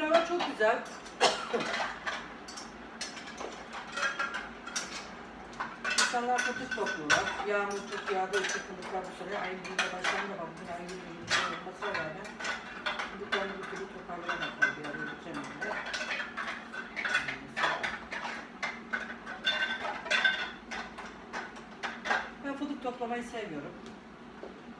Hava çok güzel. İnsanlar kutup topluyorlar. Yağmur çok yağdı, sıkıntılar bu sene. Ayın birinde başlandı ama bugün ayın birinde olmasına rağmen çocuklarını bir türlü toparlayamadılar. Bir araya getiremediler. Ben fındık toplamayı sevmiyorum.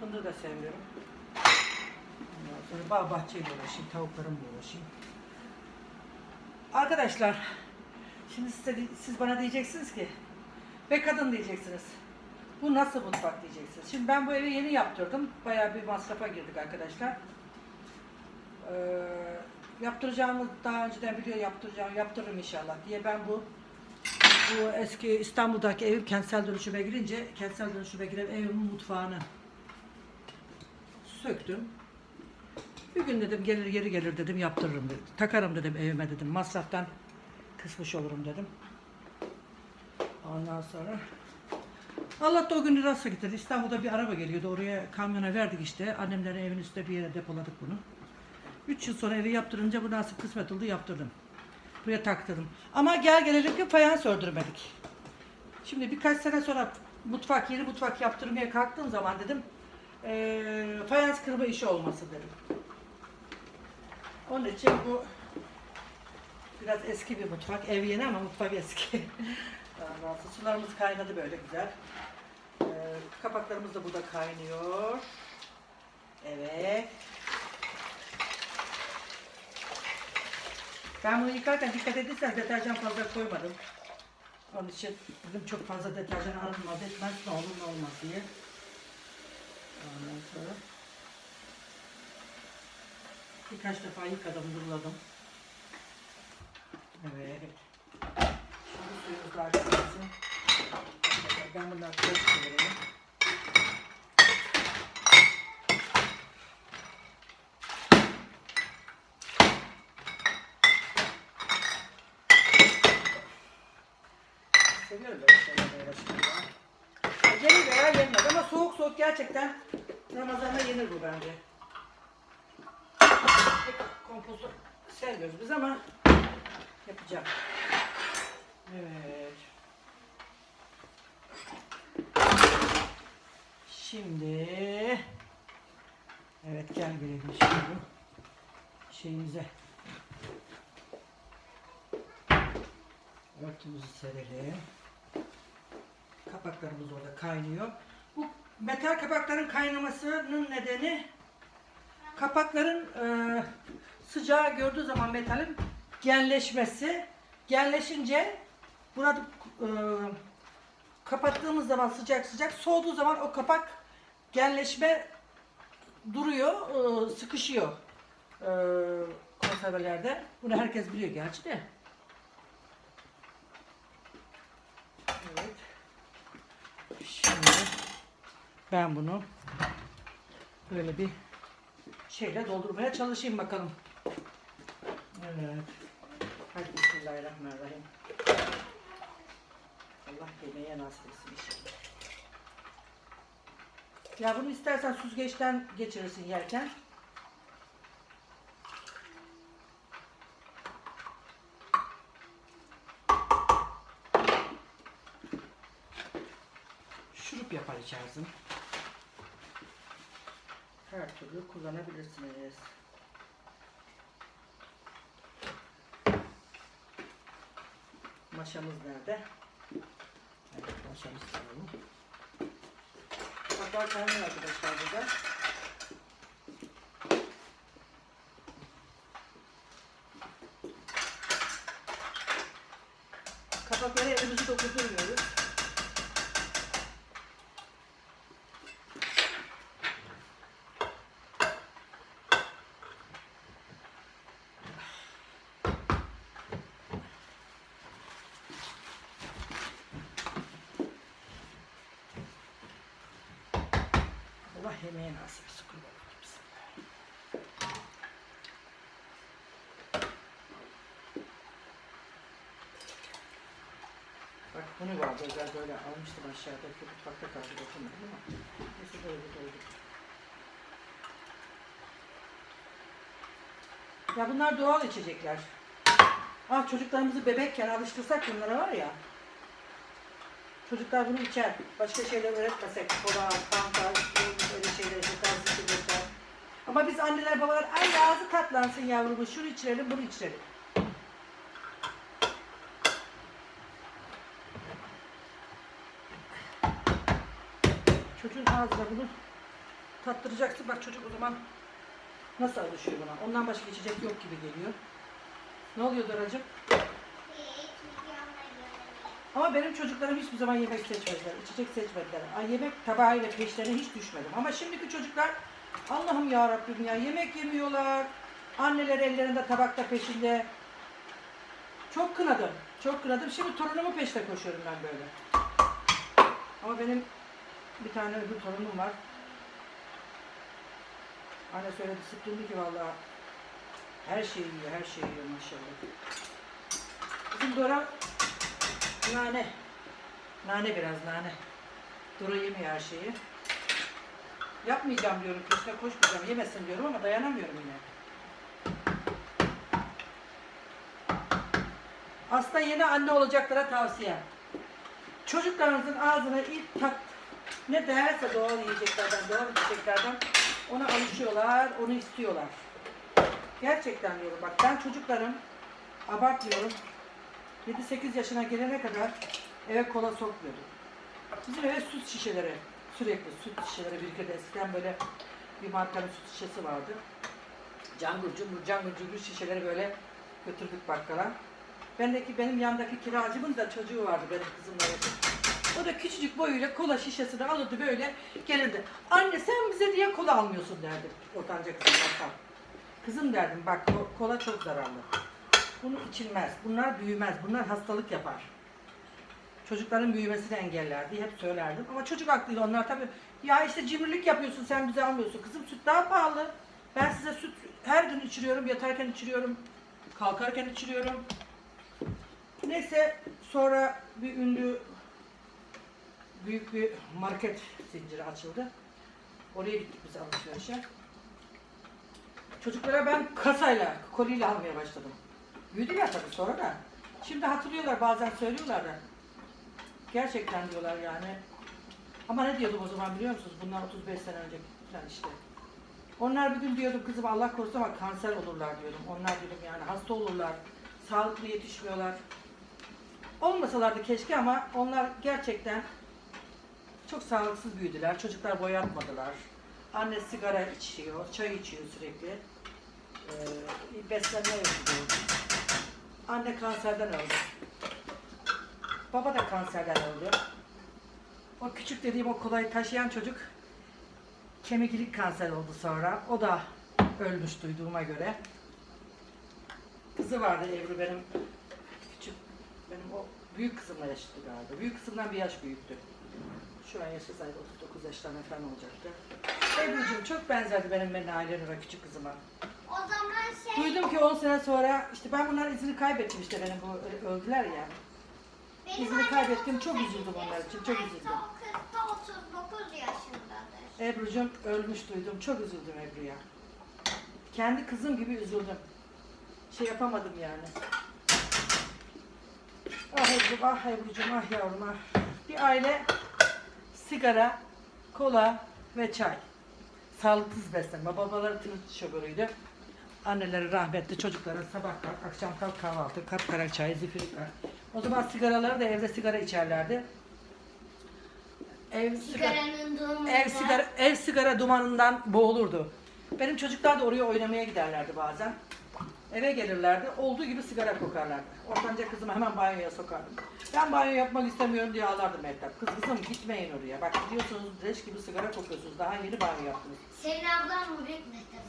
Fındığı da sevmiyorum. Ondan sonra bağ bahçeyle uğraşayım, tavuklarımla uğraşayım. Arkadaşlar, şimdi size, siz bana diyeceksiniz ki, ve kadın diyeceksiniz. Bu nasıl mutfak diyeceksiniz. Şimdi ben bu evi yeni yaptırdım. Bayağı bir masrafa girdik arkadaşlar. Ee, yaptıracağımı daha önceden biliyor yaptıracağım, yaptırırım inşallah diye ben bu bu eski İstanbul'daki evim kentsel dönüşüme girince kentsel dönüşüme giren evimin mutfağını söktüm. Bir gün dedim gelir geri gelir dedim yaptırırım dedim. Takarım dedim evime dedim. Masraftan kısmış olurum dedim. Ondan sonra Allah da o günü nasıl getirdi. İstanbul'da bir araba geliyordu. Oraya kamyona verdik işte. Annemlerin evin üstünde bir yere depoladık bunu. Üç yıl sonra evi yaptırınca bu nasıl kısmet oldu yaptırdım. Buraya taktırdım. Ama gel gelelim ki fayans ördürmedik. Şimdi birkaç sene sonra mutfak, yeni mutfak yaptırmaya kalktığım zaman dedim eee fayans kırma işi olması dedim. Onun için bu biraz eski bir mutfak. Ev yeni ama mutfak eski. Sonra sularımız kaynadı böyle güzel. Ee, kapaklarımız da burada kaynıyor. Evet. Ben bunu yıkarken dikkat edersen deterjan fazla koymadım. Onun için dedim çok fazla deterjan alınmaz etmez ne olur ne olmaz diye. Ondan sonra birkaç defa yıkadım, duruladım. Evet. Şimdi suyumuz da arkadaşlar. Ben bunları karıştırıyorum. Seviyorum böyle veya yenmez ama soğuk soğuk gerçekten Ramazan'da yenir bu bence. Kompostu sevmiyoruz biz ama yapacağım. Evet. Şimdi Evet gel gelelim şimdi bu şeyimize örtümüzü serelim. Kapaklarımız orada kaynıyor. Bu metal kapakların kaynamasının nedeni kapakların e, sıcağı gördüğü zaman metalin genleşmesi. Genleşince burada e, kapattığımız zaman sıcak sıcak soğuduğu zaman o kapak genleşme duruyor, e, sıkışıyor e, konservelerde. Bunu herkes biliyor gerçi de. Evet. Şimdi ben bunu böyle bir şeyle doldurmaya çalışayım bakalım. Evet. Hadi bismillahirrahmanirrahim. Allah yemeğe nasip etsin inşallah. Ya bunu istersen süzgeçten geçirirsin yerken. Şurup yapar içersin. Her türlü kullanabilirsiniz. Maşamız nerede? Evet, maşamız koyalım. Kapaklar kaynıyor arkadaşlar burada. Kapaklara elimizi dokundurmuyoruz. Allah yemeğe nasip etsin. kurban. Bak bunu vardı özel böyle almıştım aşağıdaki mutfakta kaldı dokunmadım ama neyse böyle doldu. Ya bunlar doğal içecekler. Ah çocuklarımızı bebekken alıştırsak bunlara var ya. Çocuklar bunu içer. Başka şeyler öğretmesek. Kola, fanta, Ama biz anneler babalar ay ağzı tatlansın yavrumu şunu içirelim bunu içirelim. Çocuğun ağzına bunu tattıracaksın. Bak çocuk o zaman nasıl alışıyor buna? Ondan başka içecek yok gibi geliyor. Ne oluyor Doracığım? Ama benim çocuklarım hiçbir zaman yemek seçmediler, içecek seçmediler. Ay yemek tabağıyla peşlerine hiç düşmedim. Ama şimdiki çocuklar Allah'ım ya Rabbim ya yemek yemiyorlar. Anneler ellerinde tabakta peşinde. Çok kınadım. Çok kınadım. Şimdi torunumun peşine koşuyorum ben böyle. Ama benim bir tane öbür torunum var. Anne söyledi sıktırdı ki vallahi her şeyi yiyor, her şeyi yiyor maşallah. Bizim Dora nane. Nane biraz nane. Dora yemiyor her şeyi. Yapmayacağım diyorum, peşine koşmayacağım, yemesin diyorum ama dayanamıyorum yine. Aslında yeni anne olacaklara tavsiye. Çocuklarınızın ağzına ilk tat ne değerse doğal yiyeceklerden, doğal içeceklerden ona alışıyorlar, onu istiyorlar. Gerçekten diyorum bak ben çocuklarım abartmıyorum 7-8 yaşına gelene kadar eve kola sokmuyordum. Bizim eve süt şişeleri sürekli süt şişeleri birlikte eskiden böyle bir markanın süt şişesi vardı. Cangur cungur cangur cungur şişeleri böyle götürdük bakkala. Bendeki benim yandaki kiracımın da çocuğu vardı benim kızımla yakın. O da küçücük boyuyla kola şişesini alırdı böyle gelirdi. Anne sen bize niye kola almıyorsun derdi ortanca kızım. Kızım derdim bak ko- kola çok zararlı. Bunu içilmez. Bunlar büyümez. Bunlar hastalık yapar. Çocukların büyümesini engellerdi. Hep söylerdim. Ama çocuk aklıyla onlar tabii ya işte cimrilik yapıyorsun sen bize almıyorsun. Kızım süt daha pahalı. Ben size süt her gün içiriyorum. Yatarken içiriyorum. Kalkarken içiriyorum. Neyse sonra bir ünlü büyük bir market zinciri açıldı. Oraya gittik biz alışverişe. Çocuklara ben kasayla, koliyle almaya başladım. Büyüdüler tabii sonra da. Şimdi hatırlıyorlar bazen söylüyorlar da. Gerçekten diyorlar yani. Ama ne diyordum o zaman biliyor musunuz? Bundan 35 sene önce falan işte. Onlar bir gün diyordum kızım Allah korusun ama kanser olurlar diyordum. Onlar diyordum yani hasta olurlar. Sağlıklı yetişmiyorlar. Olmasalardı keşke ama onlar gerçekten çok sağlıksız büyüdüler. Çocuklar boyatmadılar. Anne sigara içiyor, çay içiyor sürekli. Ee, beslenme yapıyor. Anne kanserden öldü. Baba da kanserden öldü. O küçük dediğim o kolayı taşıyan çocuk kemiklilik kanser oldu sonra. O da ölmüş duyduğuma göre. Kızı vardı Ebru benim küçük benim o büyük kızımla yaşıttı galiba. Büyük kızımdan bir yaş büyüktü. Şu an yaşasaydı 39 yaşlarında falan olacaktı. Ebru'cum çok benzerdi benim ben Ailenur'a küçük kızıma. O zaman şey... Duydum ki 10 sene sonra işte ben bunların izini kaybettim işte benim bu öldüler ya. İzini kaybettim, çok 38 üzüldüm onlar için, çok üzüldüm. o 40'ta 39 yaşındadır. Ebru'cum ölmüş duydum. Çok üzüldüm Ebru'ya. Kendi kızım gibi üzüldüm. Şey yapamadım yani. Ah Ebru, ah Ebru'cum, ah yavrum ah. Bir aile sigara, kola ve çay. Sağlıksız beslenme. Babaları tır şoförüydü. Anneleri rahmetli çocuklara sabah kalk, akşam kalk kahvaltı, kapkara çay, zifiri var. O zaman sigaraları da evde sigara içerlerdi. Ev sigara, Sigaranın ev sigara, ev sigara dumanından boğulurdu. Benim çocuklar da oraya oynamaya giderlerdi bazen. Eve gelirlerdi, olduğu gibi sigara kokarlardı. Ortanca kızımı hemen banyoya sokardım. Ben banyo yapmak istemiyorum diye ağlardım Mehtap. Kız kızım gitmeyin oraya. Bak gidiyorsunuz leş gibi sigara kokuyorsunuz. Daha yeni banyo yaptınız. Senin ablan mı büyük Mehtap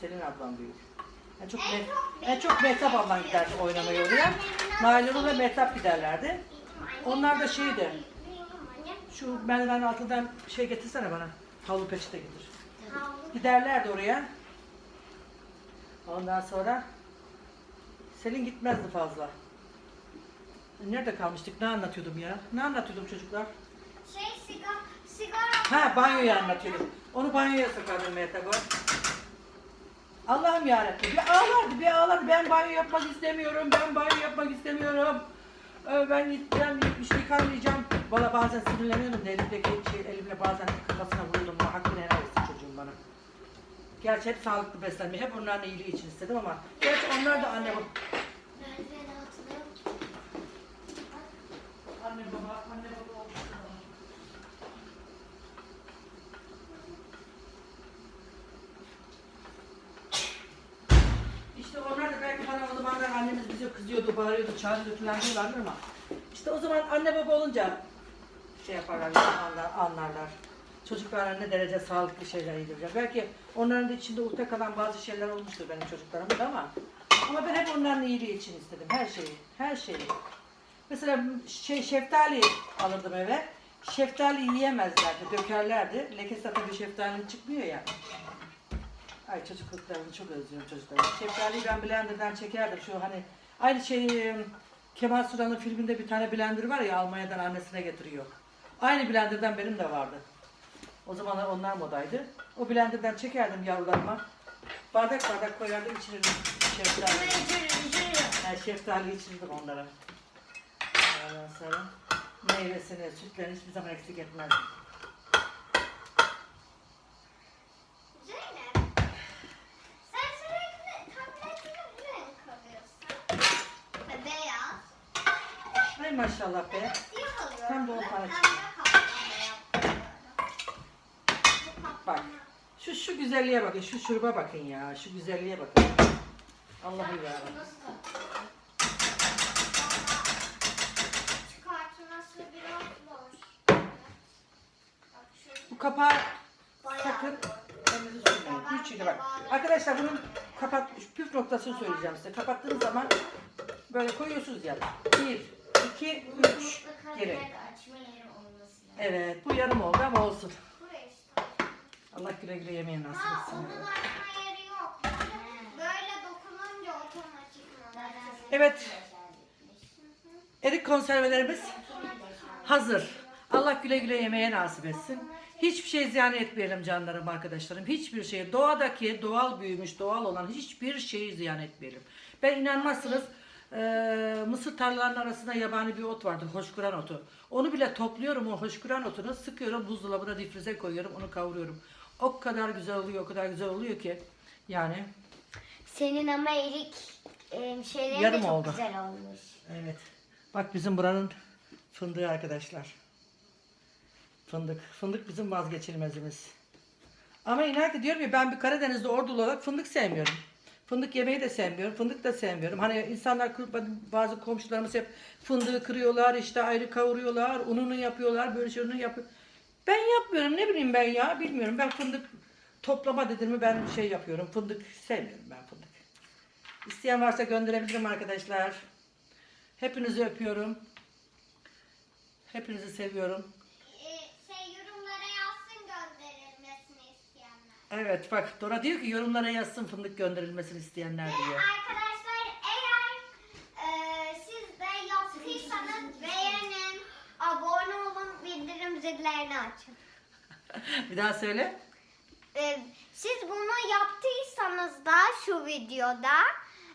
Selin ablam büyük. En çok, En çok en çok Mehtap ablam giderdi oynamaya oraya. Nailur ve Mehtap giderlerdi. Onlar da şeydi. Şu merdivenin altından şey getirsene bana. Havlu peçete getir. Giderlerdi oraya. Ondan sonra Selin gitmezdi fazla. Nerede kalmıştık? Ne anlatıyordum ya? Ne anlatıyordum çocuklar? Şey sigara, sigara. Ha banyoyu anlatıyordum. Onu banyoya sokardım Mehtap'a. Allah'ım yarabbim. Bir ağlardı, bir ağlardı. Ben banyo yapmak istemiyorum, ben banyo yapmak istemiyorum. Ee, Ben gideceğim, işte yıkanmayacağım. Valla bazen sinirleniyorum da elimdeki şey, elimle bazen kafasına vururdum. Hakkını helal etsin çocuğum bana. Gerçi hep sağlıklı beslenmeyi, hep onların iyiliği için istedim ama gerçi onlar da. Anne baba, anne baba olmuş. İşte onlar da belki bana o zamanlar bize kızıyordu, bağırıyordu, çağırıyordu falan diyorlardı ama işte o zaman anne baba olunca şey yaparlar, anlar, anlarlar. Çocuklara ne derece sağlıklı şeyler yedireceğim. Belki onların da içinde ukde kalan bazı şeyler olmuştur benim çocuklarımın da ama ama ben hep onların iyiliği için istedim. Her şeyi, her şeyi. Mesela şey şeftali alırdım eve. Şeftali yiyemezlerdi, dökerlerdi. Lekesi tabii şeftalinin çıkmıyor ya. Ay çocukluklarını çok özlüyorum çocukları. Şeftaliyi ben blenderdan çekerdim. Şu hani aynı şey e, Kemal Sunal'ın filminde bir tane blender var ya Almanya'dan annesine getiriyor. Aynı blenderdan benim de vardı. O zamanlar onlar modaydı. O blenderdan çekerdim yavrularıma. Bardak bardak koyardım içirirdim şeftali. Yani şeftali içirdim onlara. Ondan sonra meyvesini, sütlerini hiçbir zaman eksik etmezdim. Zeynep. Sen sürekli tabletini ne renk alıyorsun? Ve Beyaz. Ay maşallah be. Tam da yapıyorum. Bu Bak. Şu şu güzelliğe bakın, şu şuruba bakın ya, şu güzelliğe bakın. Allah'ım ya. Bu kapağı sakın elinizi sürmeyin. Üç yılı bak. Arkadaşlar bunun kapat, püf noktasını söyleyeceğim size. Kapattığınız zaman böyle koyuyorsunuz ya. Bir, iki, üç. Mutlaka Geri. Evet, bu yarım oldu ama olsun. Allah güle güle yemeği nasip Ha, etsin. Evet, erik konservelerimiz hazır. Allah güle güle yemeye nasip etsin. Hiçbir şey ziyan etmeyelim canlarım arkadaşlarım. Hiçbir şey doğadaki doğal büyümüş doğal olan hiçbir şeyi ziyan etmeyelim. Ben inanmazsınız eee, mısır tarlalarının arasında yabani bir ot vardır. Hoşkuran otu. Onu bile topluyorum o hoşkuran otunu sıkıyorum buzdolabına difrize koyuyorum onu kavuruyorum. O kadar güzel oluyor o kadar güzel oluyor ki yani Senin ama erik e, şeylerin Yarım de çok oldu. güzel olmuş. Evet. Bak bizim buranın fındığı arkadaşlar. Fındık. Fındık bizim vazgeçilmezimiz. Ama inan ki diyorum ya ben bir Karadeniz'de ordulu olarak fındık sevmiyorum. Fındık yemeyi de sevmiyorum. Fındık da sevmiyorum. Hani insanlar bazı komşularımız hep fındığı kırıyorlar işte ayrı kavuruyorlar. Ununu yapıyorlar. Böyle şey ununu yapıyor. Ben yapmıyorum. Ne bileyim ben ya. Bilmiyorum. Ben fındık toplama dedim mi ben şey yapıyorum. Fındık sevmiyorum ben fındık. İsteyen varsa gönderebilirim arkadaşlar. Hepinizi öpüyorum. Hepinizi seviyorum. şey yorumlara yazsın gönderilmesini isteyenler. Evet bak Dora diyor ki yorumlara yazsın fındık gönderilmesini isteyenler diyor. Arkadaşlar eğer e, siz de yaptıysanız beğenin, abone olun, bildirim zillerini açın. Bir daha söyle. E, siz bunu yaptıysanız da şu videoda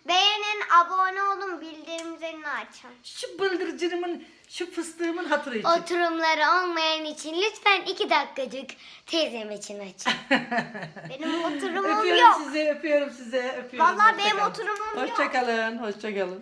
beğenin, abone olun, bildirim zilini açın. Şu bıldırcınımın, şu fıstığımın hatırı için. Oturumları olmayan için lütfen iki dakikacık teyzem için açın. Benim oturumum öpüyorum yok. sizi, öpüyorum sizi, öpüyorum. Vallahi benim Hoşça kalın. oturumum yok. Hoşçakalın, hoşçakalın.